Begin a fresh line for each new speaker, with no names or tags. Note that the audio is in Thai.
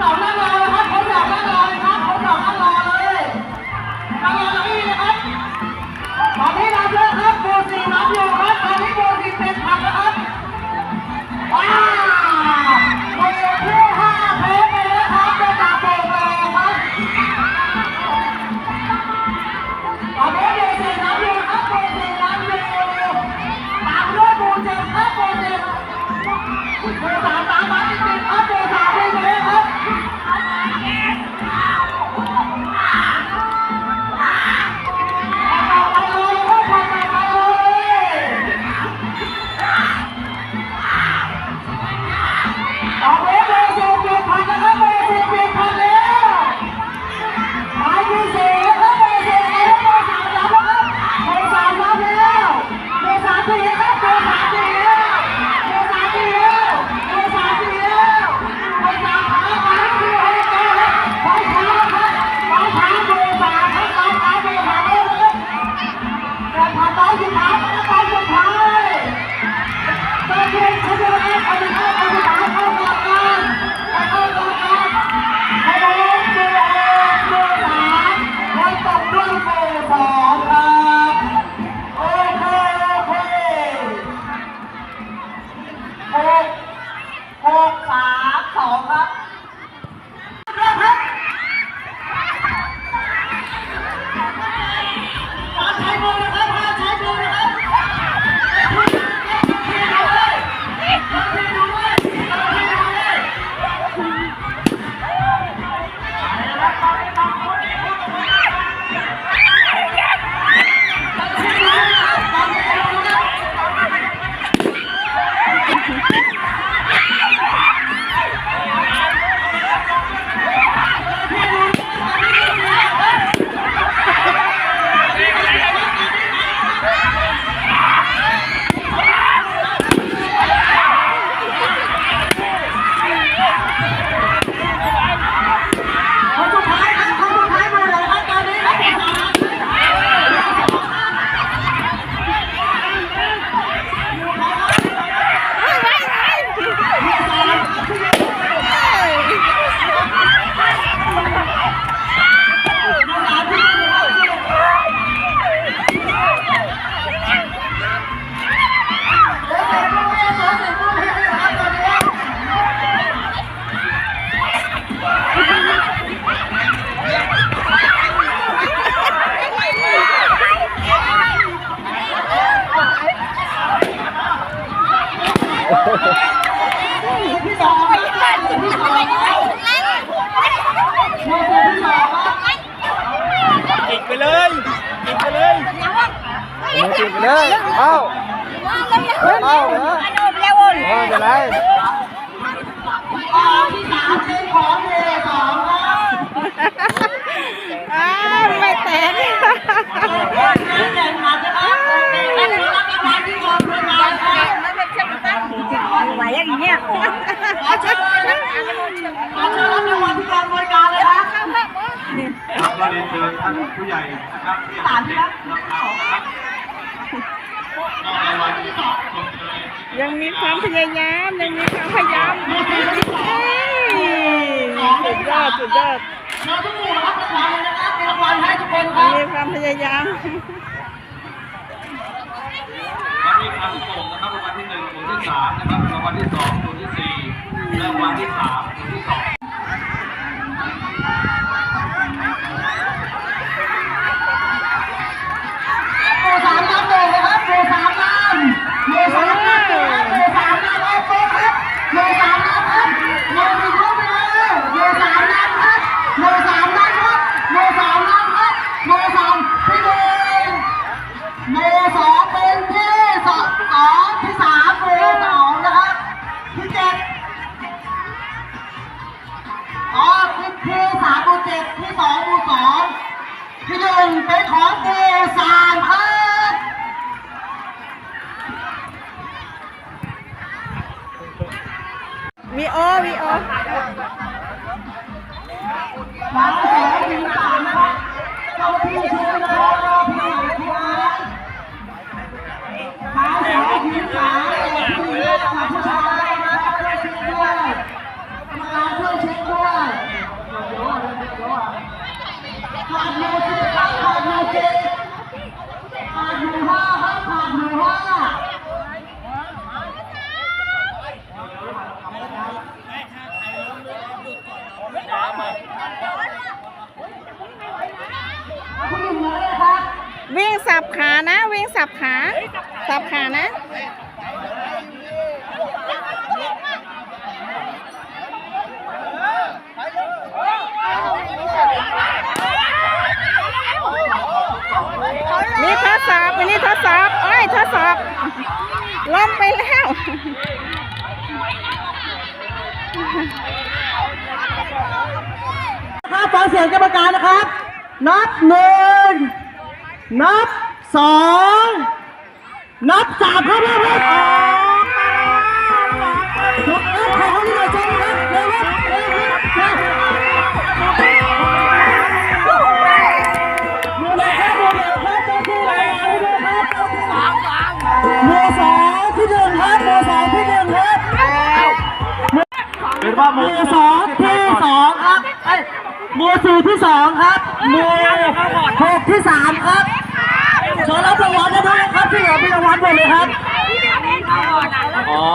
สองหน้าร้อย เอ้าเอ้าเออเป็นไรอ้าว
ไม่
แตกไหวอย่างเงี้ย
ขอเชิญขอเชิญรับรางวัลที่กองบริการเลย
นะก็เรียนเชิญท่านผู้ใหญ่นะครับที่อยากรับรางวัลนะครับ ยั
งมีความพยายามยังมีความพยายามเฮ้ยสุดยอดสุดยอด
เราทุกคนรับรางวัลนะครับมีรางวัลให้ทุกคนครับ
มีความพยายาม
มีความสูงนะครับรางวัลที่หนึ่งราวที่สามนะครับรางวัลที่สองราวที่สี่รางวัลที่สามราวที่สอง
วีโอวีโอสามแสงสามเราพี่ชมนะครัาพี่หาทัวร์สาแสงสามมาชื่วเช็คด้มาช่วเช็คด้
วิ่
งสับขานะ วิ่
งสับขา สับขานะนี่ทดสอบนี่ทดสอบไอ้ทดสอบล้มไปแล้ว
ครับฟังเสียงกรรมการนะครับ นับหนึ่งนับสองนับสามครับครับ มือสูที่สองครับ
มือ
หกที่สามครับขอรับรางวัลได้ด้วยครับที่เหลือเป็นรางวัลหมดเลยครับ
อ๋อ